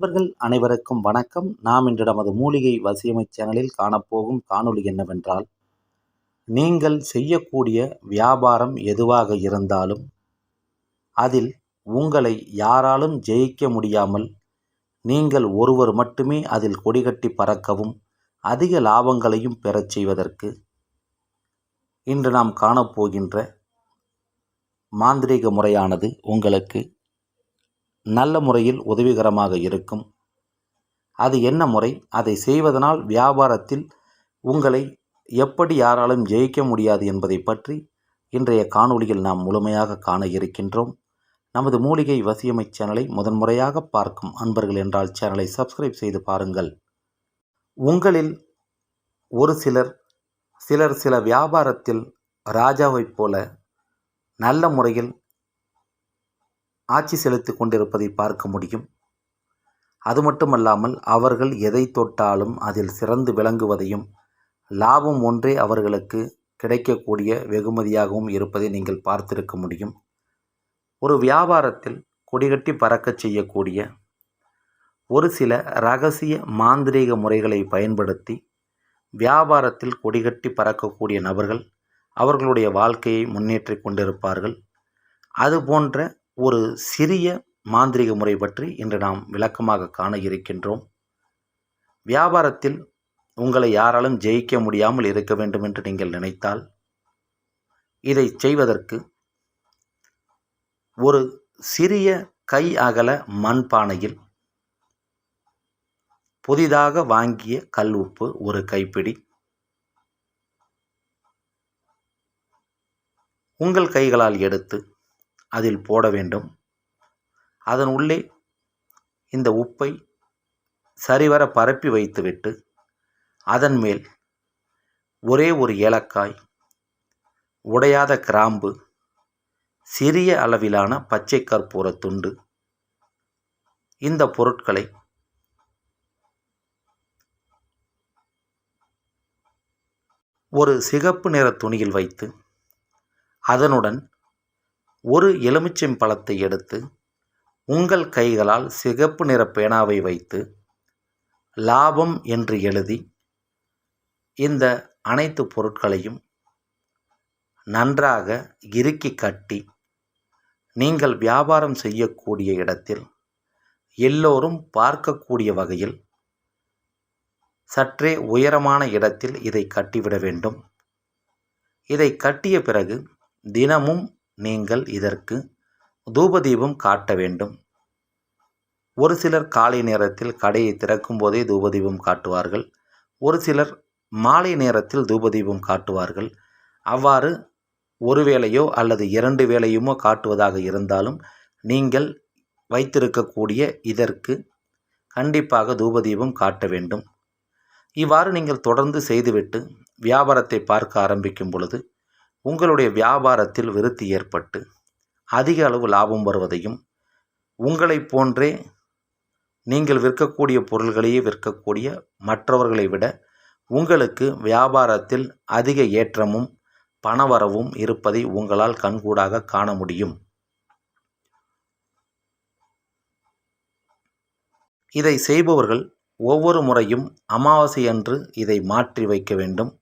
நண்பர்கள் அனைவருக்கும் வணக்கம். நாம் இன்று நமது மூலிகை வசியமை சேனலில் காணப்போகும் காணொளி என்னவென்றால் நீங்கள் செய்யக்கூடிய வியாபாரம் எதுவாக இருந்தாலும் அதில் உங்களை யாராலும் ஜெயிக்க முடியாமல் நீங்கள் ஒருவர் மட்டுமே அதில் கொடிகட்டி பறக்கவும் அதிக லாபங்களையும் பெறச் செய்வதற்கு இன்று நாம் காணப்போகின்ற மாந்திரீக முறையானது உங்களுக்கு நல்ல முறையில் உதவிகரமாக இருக்கும். அது என்ன முறை? அதை செய்வதனால் வியாபாரத்தில் உங்களை எப்படி யாராலும் ஜெயிக்க முடியாது என்பதை பற்றி இன்றைய காணொளியில் நாம் முழுமையாக காண இருக்கின்றோம். நமது மூலிகை வசியமை சேனலை முதன்முறையாக பார்க்கும் அன்பர்கள் என்றால் சேனலை சப்ஸ்கிரைப் செய்து பாருங்கள். உங்களில் ஒரு சிலர் சிலர் சில வியாபாரத்தில் ராஜாவைப் போல நல்ல முறையில் ஆட்சி செலுத்தி கொண்டிருப்பதை பார்க்க முடியும். அது மட்டுமல்லாமல் அவர்கள் எதை தொட்டாலும் அதில் சிறந்து விளங்குவதையும் லாபம் ஒன்றே அவர்களுக்கு கிடைக்கக்கூடிய வெகுமதியாகவும் இருப்பதை நீங்கள் பார்த்திருக்க முடியும். ஒரு வியாபாரத்தில் கொடிகட்டி பறக்கச் செய்யக்கூடிய ஒரு சில ரகசிய மாந்திரீக முறைகளை பயன்படுத்தி வியாபாரத்தில் கொடிகட்டி பறக்கக்கூடிய நபர்கள் அவர்களுடைய வாழ்க்கையை முன்னேற்றி கொண்டிருப்பார்கள். அதுபோன்ற ஒரு சிறிய மாந்திரிக முறை பற்றி இன்று நாம் விளக்கமாக காண இருக்கின்றோம். வியாபாரத்தில் உங்களை யாராலும் ஜெயிக்க முடியாமல் இருக்க வேண்டும் என்று நீங்கள் நினைத்தால் இதை செய்வதற்கு ஒரு சிறிய கை அகல மண்பானையில் புதிதாக வாங்கிய கல் உப்பு ஒரு கைப்பிடி உங்கள் கைகளால் எடுத்து அதில் போட வேண்டும். அதன் உள்ளே இந்த உப்பை சரிவர பரப்பி வைத்துவிட்டு அதன் மேல் ஒரே ஒரு ஏலக்காய் உடையாத கிராம்பு சிறிய அளவிலான பச்சை கற்பூர துண்டு இந்த பொருட்களை ஒரு சிகப்பு நிற துணியில் வைத்து அதனுடன் ஒரு எலுமிச்சம் பழத்தை எடுத்து உங்கள் கைகளால் சிகப்பு நிற பேனாவை வைத்து லாபம் என்று எழுதி இந்த அனைத்து பொருட்களையும் நன்றாக இறுக்கி கட்டி நீங்கள் வியாபாரம் செய்யக்கூடிய இடத்தில் எல்லோரும் பார்க்கக்கூடிய வகையில் சற்றே உயரமான இடத்தில் இதை கட்டிவிட வேண்டும். இதை கட்டிய பிறகு தினமும் நீங்கள் இதற்கு தூபதீபம் காட்ட வேண்டும். ஒரு சிலர் காலை நேரத்தில் கடையை திறக்கும் போதே தூபதீபம் காட்டுவார்கள். ஒரு சிலர் மாலை நேரத்தில் தூபதீபம் காட்டுவார்கள். அவ்வாறு ஒரு வேளையோ அல்லது இரண்டு வேளையுமோ காட்டுவதாக இருந்தாலும் நீங்கள் வைத்திருக்கக்கூடிய இதற்கு கண்டிப்பாக தூபதீபம் காட்ட வேண்டும். இவ்வாறு நீங்கள் தொடர்ந்து செய்துவிட்டு வியாபாரத்தை பார்க்க ஆரம்பிக்கும் பொழுது உங்களுடைய வியாபாரத்தில் விருத்தி ஏற்பட்டு அதிக அளவு லாபம் வருவதையும் உங்களைப் போன்றே நீங்கள் விற்கக்கூடிய பொருள்களையே விற்கக்கூடிய மற்றவர்களை விட உங்களுக்கு வியாபாரத்தில் அதிக ஏற்றமும் பணவரவும் இருப்பதை உங்களால் கண்கூடாக காண முடியும். இதை செய்பவர்கள் ஒவ்வொரு முறையும் அமாவாசை அன்று இதை மாற்றி வைக்க வேண்டும்.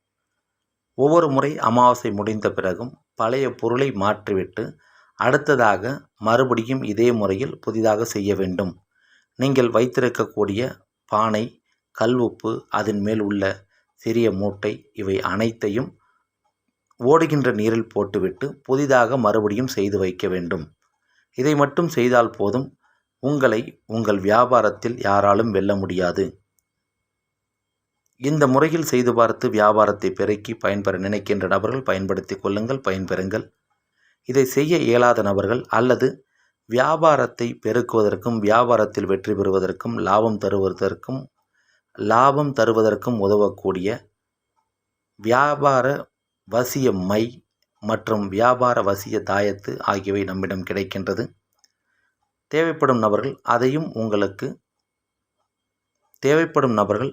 ஒவ்வொரு முறை அமாவாசை முடிந்த பிறகும் பழைய பொருளை மாற்றிவிட்டு அடுத்ததாக மறுபடியும் இதே முறையில் புதிதாக செய்ய வேண்டும். நீங்கள் வைத்திருக்கக்கூடிய பானை கல் உப்பு அதன் மேல் உள்ள சிறிய மூட்டை இவை அனைத்தையும் ஓடுகின்ற நீரில் போட்டுவிட்டு புதிதாக மறுபடியும் செய்து வைக்க வேண்டும். இதை மட்டும் செய்தால் போதும். உங்களை உங்கள் வியாபாரத்தில் யாராலும் வெல்ல முடியாது. இந்த முறையில் செய்து பார்த்து வியாபாரத்தை பெருக்கி பயன்பெற நினைக்கின்ற நபர்கள் பயன்படுத்தி கொள்ளுங்கள் பயன்பெறுங்கள். இதை செய்ய இயலாத நபர்கள் அல்லது வியாபாரத்தை பெருக்குவதற்கும் வியாபாரத்தில் வெற்றி பெறுவதற்கும் லாபம் தருவதற்கும் லாபம் தருவதற்கும் உதவக்கூடிய வியாபார வசிய மை மற்றும் வியாபார வசிய தாயத்து ஆகியவை நம்மிடம் கிடைக்கின்றது. தேவைப்படும் நபர்கள் அதையும் உங்களுக்கு தேவைப்படும் நபர்கள்